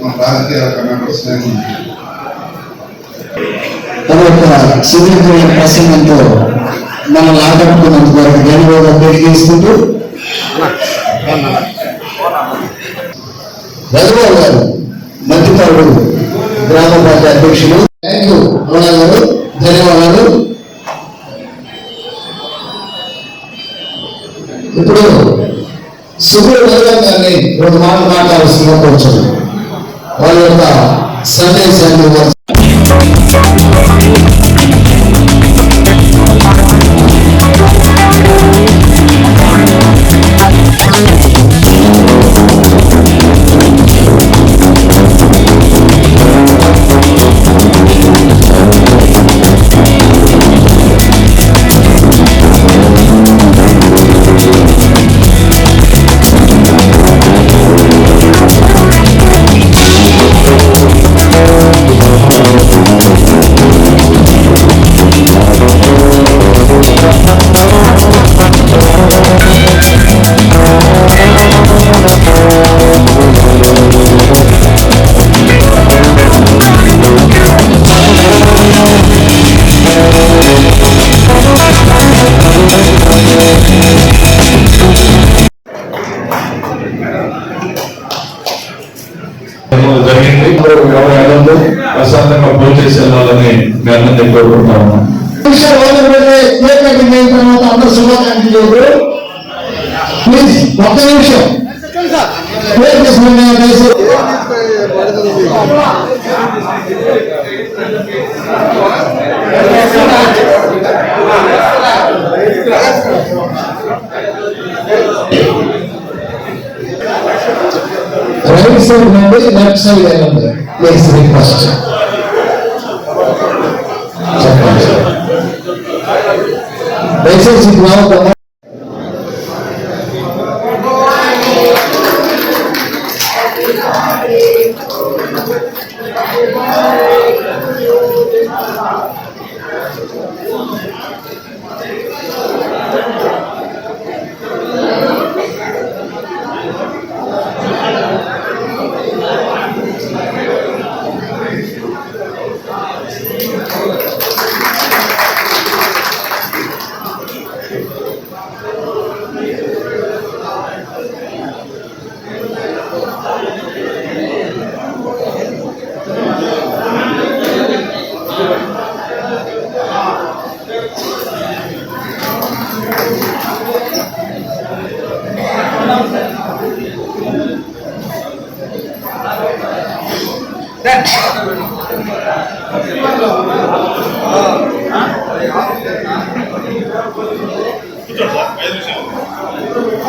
మా రాజకీయ మెంబర్స్ నేను తన యొక్క సుదీర్ఘమైన ప్రసంగంతో మనం లాగట్టుకున్నందుకు వారికి ధన్యవాదాలు. తెలియజేసుకుంటూ రఘురావు గారు మంత్రిపాడు గ్రామ పార్టీ అధ్యక్షులు థ్యాంక్ యూ రమణ గారు ధన్యవాదాలు. ఇప్పుడు సుగుడు రఘురామ్ గారిని రెండు మాటలు వాళ్ళ యొక్క సందేశాన్ని చేసే వాళ్ళని మీ అందరినీ కోరుకుంటా ఉన్నాం తర్వాత అందరూ శుభాకాంక్షలు ప్లీజ్ ఒక్క నిమిషం. రైట్ సైడ్ నుండి లెఫ్ట్ సైడ్ వెళ్ళండి please request దయచేసి గ్రామ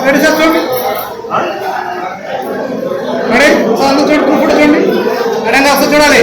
రెడీ సార్ చూడండి రెడీ సార్ చూడండి